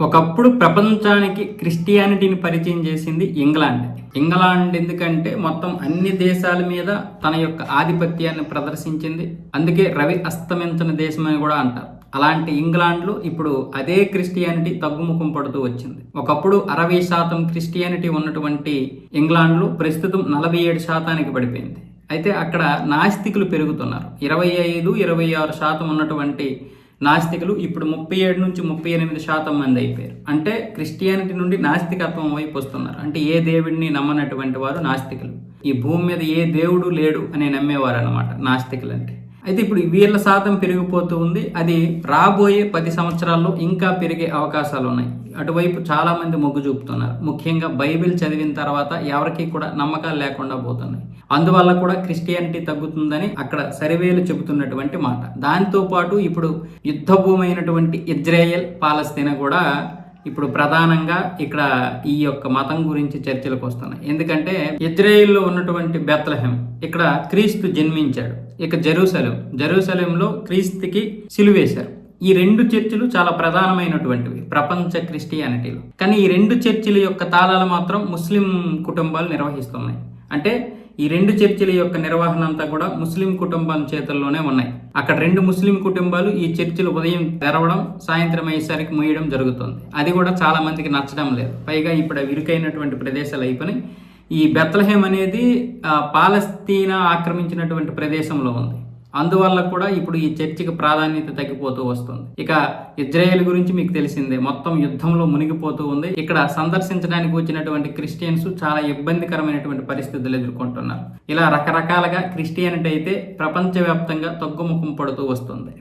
ఒకప్పుడు ప్రపంచానికి క్రిస్టియానిటీని పరిచయం చేసింది ఇంగ్లాండ్. ఇంగ్లాండ్ ఎందుకంటే మొత్తం అన్ని దేశాల మీద తన యొక్క ఆధిపత్యాన్ని ప్రదర్శించింది. అందుకే రవి అస్తమించిన దేశం అని కూడా అంటారు. అలాంటి ఇంగ్లాండ్లో ఇప్పుడు అదే క్రిస్టియానిటీ తగ్గుముఖం పడుతూ వచ్చింది. ఒకప్పుడు అరవై శాతం క్రిస్టియానిటీ ఉన్నటువంటి ఇంగ్లాండ్లో ప్రస్తుతం నలభై ఏడు శాతానికి పడిపోయింది. అయితే అక్కడ నాస్తికులు పెరుగుతున్నారు. ఇరవై ఐదు ఇరవై ఆరు శాతం ఉన్నటువంటి నాస్తికులు ఇప్పుడు ముప్పై ఏడు నుంచి ముప్పై ఎనిమిది శాతం మంది అయిపోయారు. అంటే క్రిస్టియానిటీ నుండి నాస్తికత్వం వైపు వస్తున్నారు. అంటే ఏ దేవుడిని నమ్మనటువంటి వారు నాస్తికులు. ఈ భూమి మీద ఏ దేవుడు లేడు అని నమ్మేవారు అనమాట నాస్తికులు అంటే అయితే ఇప్పుడు వీళ్ళ శాతం పెరిగిపోతూ ఉంది. అది రాబోయే పది సంవత్సరాల్లో ఇంకా పెరిగే అవకాశాలు ఉన్నాయి. అటువైపు చాలా మంది మొగ్గు చూపుతున్నారు. ముఖ్యంగా బైబిల్ చదివిన తర్వాత ఎవరికి కూడా నమ్మకాలు లేకుండా పోతున్నాయి. అందువల్ల కూడా క్రిస్టియానిటీ తగ్గుతుందని అక్కడ సర్వేలు చెబుతున్నటువంటి మాట. దాంతోపాటు ఇప్పుడు యుద్ధ భూమి అయినటువంటి ఇజ్రాయెల్ పాలస్తీనా కూడా ఇప్పుడు ప్రధానంగా ఇక్కడ ఈ యొక్క మతం గురించి చర్చలకు వస్తున్నాయి. ఎందుకంటే ఇజ్రాయిల్లో ఉన్నటువంటి బెత్లహెం ఇక్కడ క్రీస్తు జన్మించాడు. ఇక జెరూసలేం జెరూసలేంలో క్రీస్తుకి సిలువేశారు ఈ రెండు చర్చిలు చాలా ప్రధానమైనటువంటివి ప్రపంచ క్రిస్టియానిటీలో. కానీ ఈ రెండు చర్చిల యొక్క తాళాలు మాత్రం ముస్లిం కుటుంబాలు నిర్వహిస్తున్నాయి. అంటే ఈ రెండు చర్చిల యొక్క నిర్వహణ అంతా కూడా ముస్లిం కుటుంబం చేతుల్లోనే ఉన్నాయి. అక్కడ రెండు ముస్లిం కుటుంబాలు ఈ చర్చిలు ఉదయం తెరవడం సాయంత్రం అయ్యేసరికి మూయడం జరుగుతుంది. అది కూడా చాలా మందికి నచ్చడం లేదు. పైగా ఇప్పుడు అవి ఇరుకైనటువంటి ప్రదేశాలు అయిపోయి ఈ బెత్లహేమ్ అనేది పాలస్తీనా ఆక్రమించినటువంటి ప్రదేశంలో ఉంది. అందువల్ల కూడా ఇప్పుడు ఈ చర్చికి ప్రాధాన్యత తగ్గిపోతూ వస్తుంది. ఇక ఇజ్రాయెల్ గురించి మీకు తెలిసిందే మొత్తం యుద్ధంలో మునిగిపోతూ ఉంది. ఇక్కడ సందర్శించడానికి వచ్చినటువంటి క్రిస్టియన్స్ చాలా ఇబ్బందికరమైనటువంటి పరిస్థితులు ఎదుర్కొంటున్నారు. ఇలా రకరకాలుగా క్రిస్టియానిటీ అయితే ప్రపంచవ్యాప్తంగా తగ్గుముఖం పడుతూ వస్తుంది.